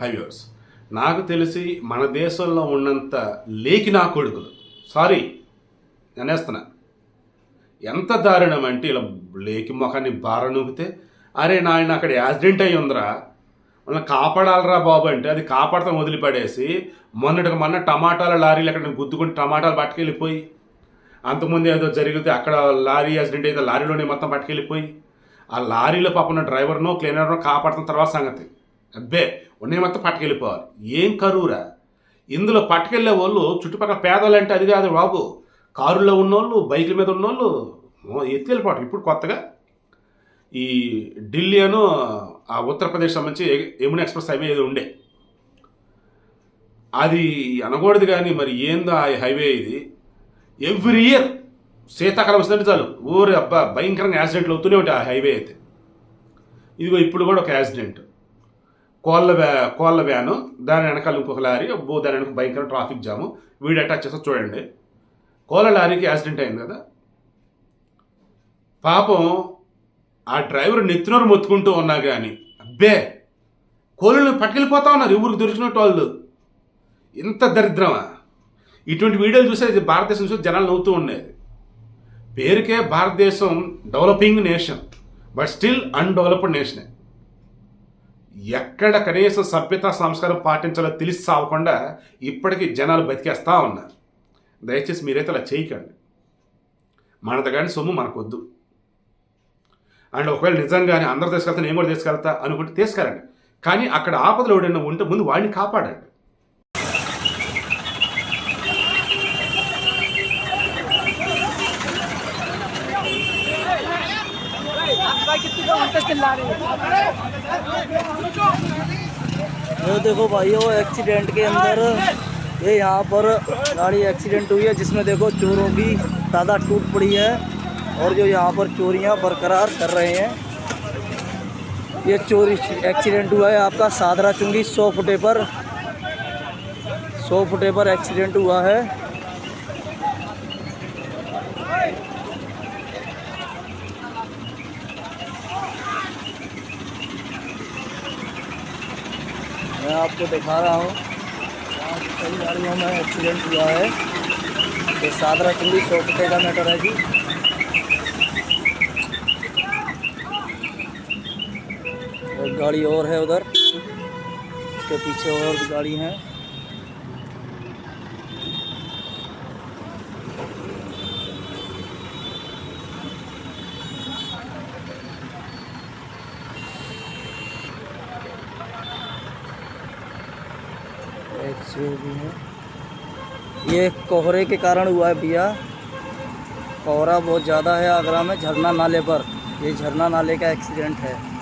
హైవేవర్స్ నాకు తెలిసి మన దేశంలో ఉన్నంత లేకి నా కొడుకులు. సారీ అనేస్తున్నా. ఎంత దారుణం అంటే ఇలా లేకి మొఖాన్ని బార నూపితే అరే నాయన అక్కడ యాక్సిడెంట్ అయి ఉందిరా. మనం కాపాడాలరా బాబు అంటే అది కాపాడతాం వదిలిపడేసి మొన్నటికి మొన్న టమాటాల లారీలు అక్కడ గుద్దుకుని టమాటాలు పట్టుకెళ్ళిపోయి అంతకుముందు ఏదో జరిగితే అక్కడ లారీ యాక్సిడెంట్ అయితే లారీలోనే మొత్తం పట్టుకెళ్ళిపోయి ఆ లారీలో పాపన్న డ్రైవర్నో క్లీనర్నో కాపాడుతున్న తర్వాత సంగతి. అబ్బే ఉన్నాయి మొత్తం పట్టుకెళ్ళిపోవాలి. ఏం కరువురా? ఇందులో పట్టుకెళ్ళే వాళ్ళు చుట్టుపక్కల పేదలు అంటే అది కాదు బాబు. కారులో ఉన్నోళ్ళు బైకుల మీద ఉన్నోళ్ళు ఓ ఎత్తుకెళ్ళిపోవటం. ఇప్పుడు కొత్తగా ఈ ఢిల్లీ అను ఆ ఉత్తరప్రదేశ్ సంబంధించి యమున ఎక్స్ప్రెస్ హైవే ఏదో ఉండే. అది అనకూడదు కానీ మరి ఏందో ఆ హైవే ఇది. ఎవ్రీ ఇయర్ శీతాకాలం వస్తుందంటే చాలు. ఊరు అబ్బా భయంకరంగా యాక్సిడెంట్లు అవుతూనే ఉంటాయి ఆ హైవే అయితే. ఇదిగో ఇప్పుడు కూడా ఒక యాక్సిడెంట్. కోళ్ళ వ్యా కోళ్ళ వ్యాను దాని వెనకాల ఇంకొక లారీ అబ్బో దాని వెనక భయంకర ట్రాఫిక్ జాము. వీడు అటాచ్ చేస్తా చూడండి. కోళ్ళ లారీకి యాక్సిడెంట్ అయింది కదా. పాపం ఆ డ్రైవర్ నెత్తినోరు మొత్తుకుంటూ ఉన్నా కానీ అబ్బే కోళ్ళని పట్టుకెళ్ళిపోతా ఉన్నారు. ఊరికి దొరికినట్టు వాళ్ళు. ఇంత దరిద్రమా? ఇటువంటి వీడియోలు చూసే భారతదేశం చూసి జనాలు నవ్వుతూ ఉండేది పేరుకే భారతదేశం developing nation but still undeveloped నేషనే. ఎక్కడ కనీసం సభ్యత సంస్కారం పాటించాలో తెలిసి సావకుండా ఇప్పటికీ జనాలు బతికేస్తూ ఉన్నారు. దయచేసి మీరైతే అలా చేయకండి. మనది కానీ సొమ్ము మనకొద్దు. అండ్ ఒకవేళ నిజంగానే అందరు తీసుకెళ్తా నేను కూడా తీసుకెళ్తా అనుకుంటే తీసుకెళ్ళండి. కానీ అక్కడ ఆపదలు ఎవడైనా ఉంటే ముందు వాడిని కాపాడండి. ये देखो भाई, वो एक्सीडेंट के अंदर ये यहाँ पर गाड़ी एक्सीडेंट हुई है, जिसमें देखो चोरों की तादाद टूट पड़ी है और जो यहाँ पर चोरियाँ बरकरार कर रहे हैं। ये चोरी एक्सीडेंट हुआ है आपका सादरा चुंगी, सौ फुटे पर, सौ फुटे पर एक्सीडेंट हुआ है। मैं आपको दिखा रहा हूँ। यहाँ कई गाड़ियों में एक्सीडेंट हुआ है। ये सादरा चिल्ली फुटे का मैटर है जी। एक गाड़ी और है उधर। उसके पीछे और गाड़ी हैं। भी है। ये कोहरे के कारण हुआ है भैया। कोहरा बहुत ज़्यादा है आगरा में झरना नाले पर। ये झरना नाले का एक्सीडेंट है।